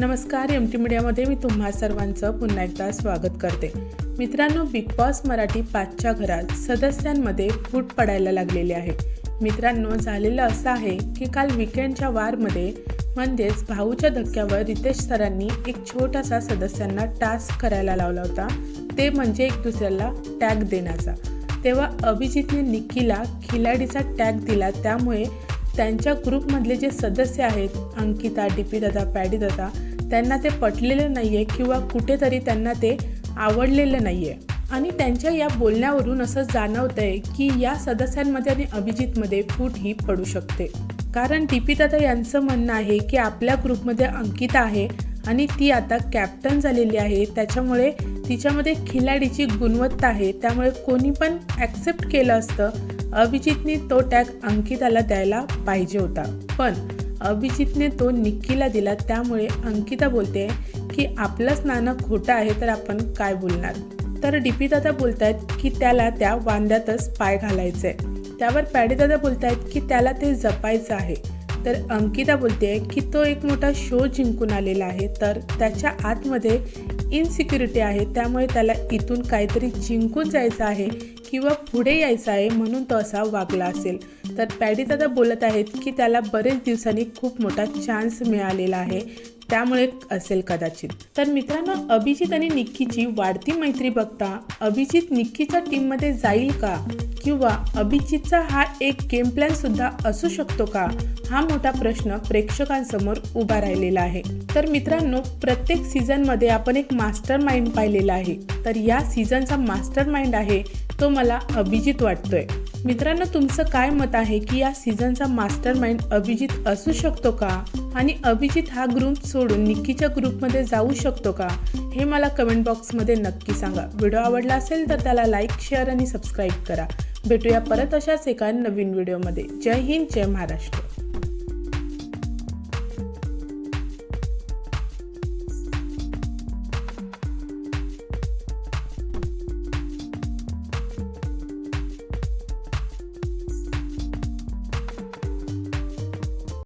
नमस्कार M T मीडियामध्ये मी तुम्हा सर्वांचं पुन्हा एकदा स्वागत करते. मित्रांनो बिग बॉस मराठी पाचच्या घरात सदस्यांमध्ये फूट पडायला लागलेले आहे. मित्रांनो झालेलं असं आहे की काल विकेंडच्या वारमध्ये म्हणजेच भाऊच्या धक्क्यावर रितेश सरांनी एक छोटासा सदस्यांना टास्क करायला लावला होता. ते म्हणजे एक दुसऱ्याला टॅग देण्याचा. तेव्हा अभिजितने निक्कीला खिलाडीचा टॅग दिला. त्यामुळे त्यांच्या ग्रुपमधले जे सदस्य आहेत अंकिता डी पी दादा पॅडी दादा त्यांना ते पटलेलं नाही आहे किंवा कुठेतरी त्यांना ते आवडलेलं नाही आहे आणि त्यांच्या या बोलण्यावरून असं जाणवतं आहे की या सदस्यांमध्ये आणि अभिजितमध्ये फूट ही पडू शकते. कारण टी दादा यांचं म्हणणं आहे की आपल्या ग्रुपमध्ये अंकिता आहे आणि ती आता कॅप्टन झालेली आहे. त्याच्यामुळे तिच्यामध्ये खिलाडीची गुणवत्ता आहे. त्यामुळे कोणी पण ॲक्सेप्ट केलं असतं अभिजितने तो टॅग अंकिताला द्यायला पाहिजे होता. पण अभिजितने तो निक्कीला दिला. त्यामुळे अंकिता बोलते की आपलंच नाणं खोटं आहे तर आपण काय बोलणार? तर डीपी दादा बोलतायत की त्याला त्या वांद्यातच पाय घालायचे त्यावर पॅडी दादा बोलतायत की त्याला ते जपायचं आहे. तर अंकिता बोलते आहे की तो एक मोठा शो जिंकून आलेला आहे. तर त्याच्या आतमध्ये इनसिक्युरिटी आहे. त्यामुळे त्याला इथून काहीतरी जिंकून जायचं आहे किंवा पुढे यायचं आहे म्हणून तो असा वागला असेल. तर पॅडी दादा बोलत आहेत की त्याला बरेच दिवसांनी खूप मोठा चान्स मिळालेला आहे. त्यामुळे असेल कदाचित. तर मित्रांनो अभिजित आणि निक्कीची वाढती मैत्री बघता अभिजित निक्कीच्या टीममध्ये जाईल का? किंवा अभिजितचा हा एक गेम प्लॅन सुद्धा असू शकतो का? हा मोठा प्रश्न प्रेक्षकांसमोर उभा राहिलेला आहे. तर मित्रांनो प्रत्येक सीझनमध्ये आपण एक मास्टर माइंड पाहिलेला आहे. तर या सीझनचा मास्टर माइंड आहे तो मला अभिजित वाटतोय. मित्रांनो तुमचं काय मत आहे की या सीझनचा मास्टर माइंड अभिजित असू शकतो का? आणि अभिजित हा ग्रुप सोडून निक्कीच्या ग्रुपमध्ये जाऊ शकतो का? हे मला कमेंट बॉक्समध्ये नक्की सांगा. व्हिडिओ आवडला असेल तर त्याला लाईक शेअर आणि सबस्क्राईब करा. भेटूया परत अशाच एका नवीन व्हिडिओमध्ये जय हिंद जय महाराष्ट्र.